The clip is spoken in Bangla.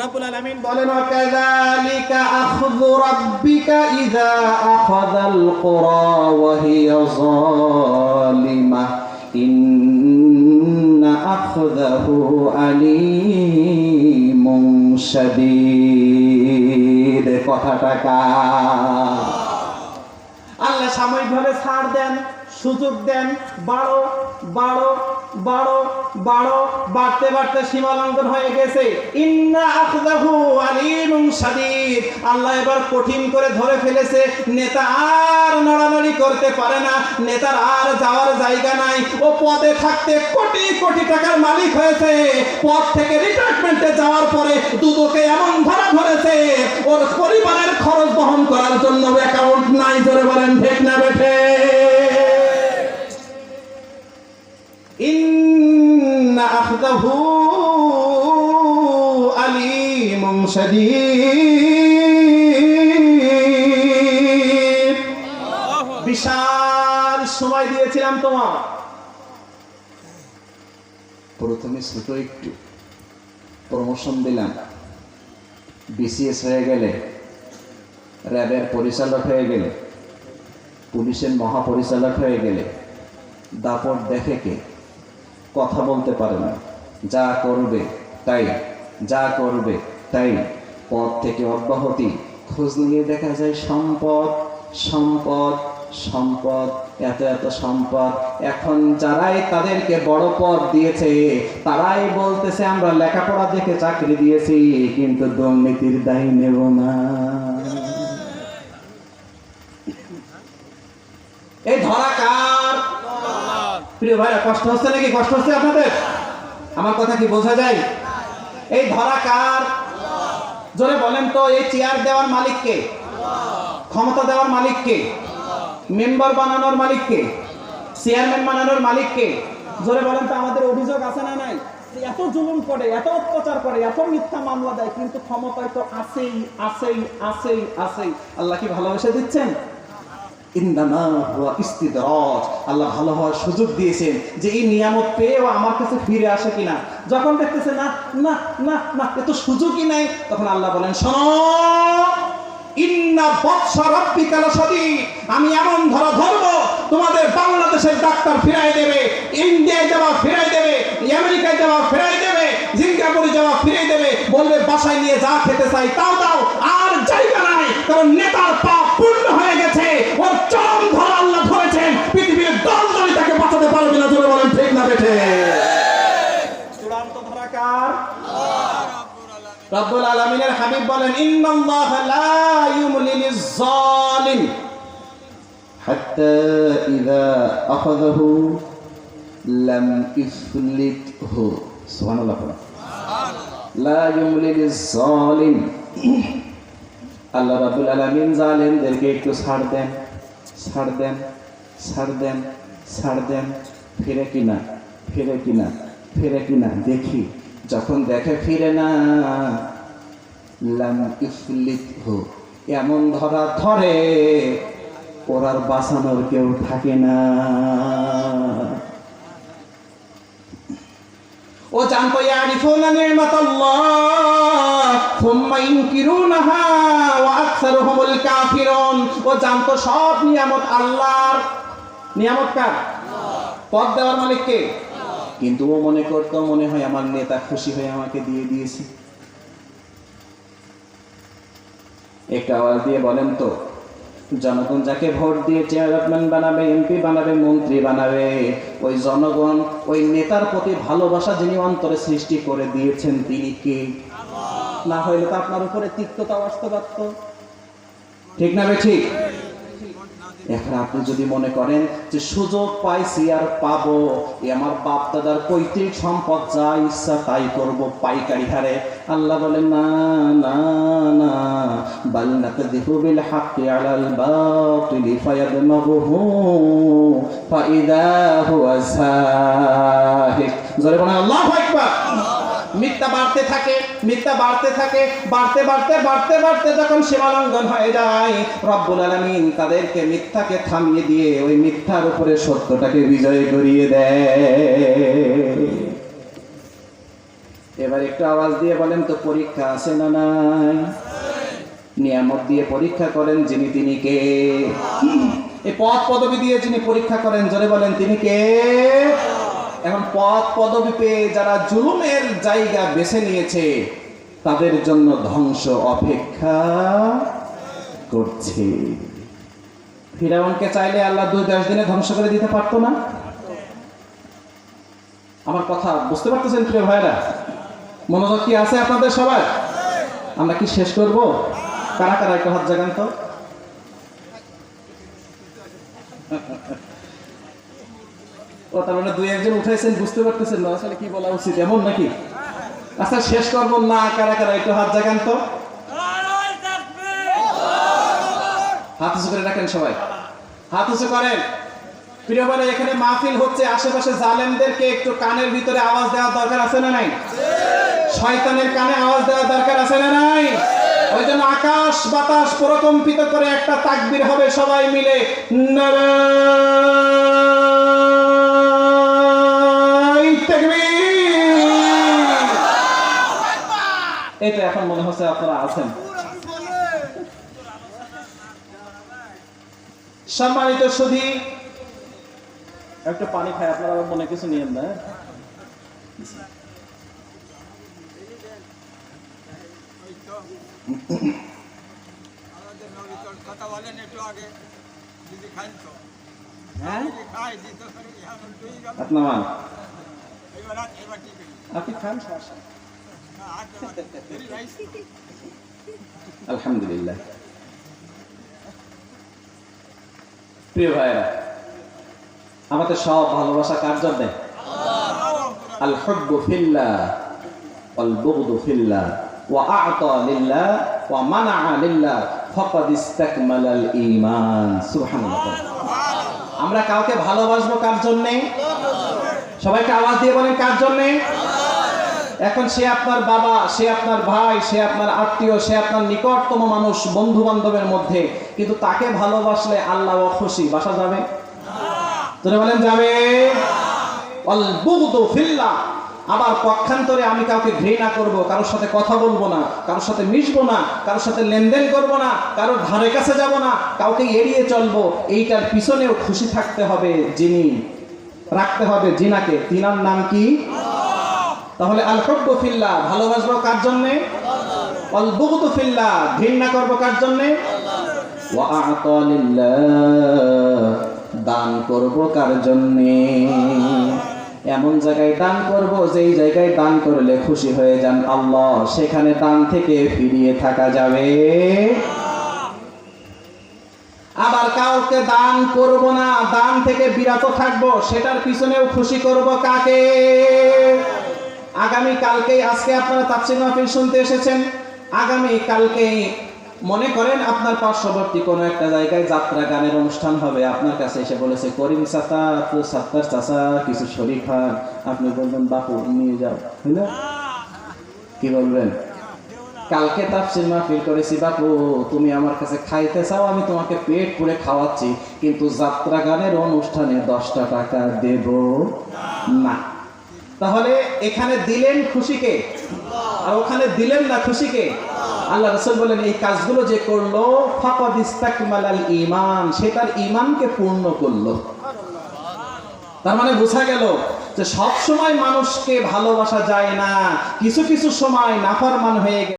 রাব্বুল আলামিন বলেন কাযালিকা আখযু রাব্বিকা ইযা আখাযাল কুরা ওয়া হিয়া যালিমা। ইন্না আখযাহু আলীমুন শাদীদ। কথাটা কার? আল্লাহ সাময়িকভাবে ছাড় দেন, সুযোগ দেন, বাড়ো বাড়ো বাড়ো বাড়ো বাড়তে বাড়তে সীমা লঙ্ঘন হয়ে গেছে। আল্লাহ এবার কঠিন করে ধরে ফেলেছে, নেতা আর নড়ানড়ি করতে পারে না, নেতার আর যাওয়ার জায়গা নাই। ও পদে থাকতে কোটি কোটি টাকার মালিক হয়েছে। পদ থেকে রিটায়ারমেন্টে যাওয়ার পরে দুদকে এমন ধরা ধরেছে, ওর পরিবারের খরচ বহন করার জন্য অ্যাকাউন্ট নাই ধরে বলেন, ঠিক না شديد বিশাল সময় দিয়েছিলাম তোমার প্রথমে ছোট একটু প্রমোশন দিলাম বিসিএস হয়ে গেলে র্যাবের পরিচালক হয়ে গেলে পুলিশের মহাপরিচালক হয়ে গেলে দাপট দেখে কে কথা বলতে পারে না যা করবে তাই যা করবে তাই পদ থেকে অব্যাহতি খোঁজ নিয়ে দেখা যায় সম্পদ সম্পদ সম্পদ, এত এত সম্পদ। এখন যারাই তাদেরকে বড় পদ দিয়েছে, তারাই বলতেছে, আমরা লেখাপড়া দেখে চাকরি দিয়েছি, কিন্তু দুর্নীতির দায়ী নেব না। এই ধরা কার? প্রিয় ভাইরা, কষ্ট হচ্ছে নাকি? কষ্ট হচ্ছে আপনাদের? আমার কথা কি বোঝা যায়? এই ধরা কার? জোরে বলেন তো, এই চেয়ার দেওয়ার মালিককে ক্ষমতা দেওয়ার মালিককে মেম্বার বানানোর মালিককে চেয়ারম্যান বানানোর মালিককে জোরে বলেন তো, আমাদের অভিযোগ আছে না নাই? এত জুলুম করে, এত অত্যাচার করে, এত মিথ্যা মামলা দেয়, কিন্তু ক্ষমতায় তো আছেই আছেই আছেই আছেই। আল্লাহ কি ভালোবেসে দিচ্ছেন? আল্লাহ ভালো হওয়ার সুযোগ দিয়েছেন যে এই নিয়ামত পেয়েও আমার কাছে ফিরে আসে কিনা। যখন দেখতেছে না না না না এ তো সুযোগই নাই, তখন আল্লাহ বলেন আমি এমন ধরা তোমাদের বাংলাদেশের ডাক্তার ফিরাই দেবে, ইন্ডিয়ায় যাওয়া ফিরাই দেবে, আমেরিকায় যাওয়া ফিরাই দেবে, সিঙ্গাপুরে যাওয়া ফিরাই দেবে, বলবে, বাসায় নিয়ে যা খেতে চাই, তাও দাও। আর জায়গা নাই, কারণ নেতার পাপ পূর্ণ হয়ে গেছে। বেঠে চূড়ান্ত ধরা কার? রব্বুল আলামিনের হাবিব বলেন ইন্নাল্লাহ লা ইউমলিলিজ জালিম হাত্তা ইযা আখাযাহু লাম ইফলিতহু সুবহানাল্লাহ লা ইউমলিলিজ জালিম আল্লাহ রাব্বুল আলামিন জালিমদেরকে একটু ছাড় দেন ছাড় দেন ছাড় দেন ছাড় দেন ফিরে কিনা। ফিরে কিনা ফিরে কিনা দেখি যখন দেখে ফিরে না। লাম ইফলিত হো এমন ধরা ধরে ওর আর বাঁচানোর কেউ থাকে না। ও জানতো ইয়ারিফুনা নি'মাতাল্লাহ থুম্মা ইনকিরুনাহা ওয়া আকসারুহুমুল কাফিরুন। ও জানতো সব নিয়ামত আল্লাহর। নিয়ামত কার? পদ দেওয়ার মালিক কে? কিন্তু ও মনে করতো, মনে হয় আমার নেতা খুশি হয়ে আমাকে দিয়ে দিয়েছে। একটা আওয়াজ দিয়ে বলেন তো, জনগণ যাকে ভোট দিয়ে চেয়ারম্যান বানাবে, এমপি বানাবে, মন্ত্রী বানাবে, ওই জনগণ, ওই নেতার প্রতি ভালোবাসা যিনি অন্তরে সৃষ্টি করে দিয়েছেন, তিনি কে? না হইলে তো আপনার উপরে তিক্ততা আসতে পারত। ঠিক না ঠিক? এখন আপনি যদি মনে করেন যে সুযোগ পাইছি আর পাবো আমার বাপ দাদার পৈতৃক সম্পদ যা ইচ্ছা তাই করব পাইকারি হারে। আল্লাহ বলেন, না না না, বাল নাকদিফু বিল হাক্কি আলাল বাতিলি ফায়াদমাগুহু ফাইদা হুয়া যাহিক জোরে বলেন মিথ্যা বাড়তে থাকে, মিথ্যা বাড়তে থাকে, বাড়তে বাড়তে বাড়তে বাড়তে যখন সীমালঙ্ঘন হয়ে যায়, রব্বুল আলামিন তাদেরকে মিথ্যাকে থামিয়ে দিয়ে ওই মিথ্যার উপরে সত্যটাকে বিজয় করিয়ে দেয়। এবার একটু আওয়াজ দিয়ে বলেন তো, পরীক্ষা আছে না নাই? নিয়ামত দিয়ে পরীক্ষা করেন যিনি, তিনি কে? এই পদ পদবি দিয়ে যিনি পরীক্ষা করেন, জোরে বলেন, তিনি কে? এখন পদ পদবি পেয়ে যারা জুলুমের জায়গা বেছে নিয়েছে, তাদের জন্য ধ্বংস অপেক্ষা করছে। ফিরাউনকে চাইলে আল্লাহ দুই দশ দিনে ধ্বংস করে দিতে পারতো না। আমার কথা বুঝতে পারতেছেন প্রিয় ভাইরা মনোযোগ কি আছে আপনাদের সবার? আমরা কি শেষ করব? কারা কারা একটু হাত জাগান তো। ও মানে দুই একজন উঠাইছেন, বুঝতে পারতেছেন না, আসলে কি বলা উচিত, এমন নাকি? আচ্ছা শেষ করব, না, কারা কারা, একটু হাত জাগান তো। হাত উঁচু করে রাখেন সবাই। হাত উঁচু করেন। প্রিয় বলে এখানে মাহফিল হচ্ছে, আশেপাশে জালেমদেরকে একটু কানের ভিতরে আওয়াজ দেওয়ার দরকার আছে না নাই? শয়তানের কানে আওয়াজ দেওয়ার দরকার আছে না নাই? ওই জন্য আকাশ বাতাস প্রকম্পিত করে একটা তাকবির হবে সবাই মিলে নারায় এই তো এখন মনে হচ্ছে আপনারা আছেন। সম্মানিত সুধী, একটা পানি খায় আপনারা মনে কিছু নিয়েন না কথা বলেন একটু আগে যদি তো। আপনি খান, সমস্যা আলহামদুলিল্লাহ। প্রিয় ভাইরা আমাদের সব ভালোবাসা কার জন্যে? আমরা কাউকে ভালোবাসবো কার জন্যে? সবাইকে আওয়াজ দিয়ে বলেন কার জন্যে? এখন সে আপনার বাবা, সে আপনার ভাই, সে আপনার আত্মীয়, সে আপনার নিকটতম মানুষ বন্ধু বান্ধবের মধ্যে। কিন্তু তাকে ভালোবাসলে আল্লাহ খুশি বাসা যাবে? তুমি বলেন যাবে। আবার পক্ষান্তরে আমি কাউকে ঘৃণা করব, কারোর সাথে কথা বলব না, কারোর সাথে মিশবো না, কারোর সাথে লেনদেন করব না, কারোর ধারে কাছে যাব না, কাউকে এড়িয়ে চলবো, এইটার পিছনেও খুশি থাকতে হবে যিনি রাখতে হবে জিনাকে। তিনার নাম কি? তাহলে আল হুব্বু ফিল্লাহ, ভালোবাসবো কার জন্য? অল বুগদু ফিল্লাহ, ঘৃণা করব কার জন্য? দান করব কার জন্য? এমন জায়গায় দান করব, যেই জায়গায় দান করলে খুশি হয়ে যান আল্লাহ, সেখানে দান থেকে ফিরিয়ে থাকা যাবে। আবার কাউকে দান করব না, দান থেকে বিরত থাকব, সেটার পিছনেও খুশি করব কাকে? আগামী কালকেই, আজকে আপনারা তাফসির মাহফিল শুনতে এসেছেন। আগামী কালকেই মনে করেন আপনার পার্শ্ববর্তী কোনো একটা জায়গায় যাত্রা গানের অনুষ্ঠান হবে। আপনার কাছে এসে বলেছে, করিম চাচা, তো সাত্তার চাচা, কিছু শরীর আপনি বলবেন, বাপু, নিয়ে যাও। বুঝলেন কি বলবেন? কালকে তাফসির মাহফিল করেছি, বাপু, তুমি আমার কাছে খাইতে চাও, আমি তোমাকে পেট পুরে খাওয়াচ্ছি, কিন্তু যাত্রা গানের অনুষ্ঠানে দশটা টাকা দেব না। তাহলে এখানে দিলেন খুশিকে আর ওখানে দিলেন না খুশিকে আল্লাহ রসুল বলেন, এই কাজগুলো যে করল ইমান সে তার ইমানকে পূর্ণ করল। তার মানে বোঝা গেল যে সব সময় মানুষকে ভালোবাসা যায় না, কিছু কিছু সময় নাফরমান হয়ে গেলে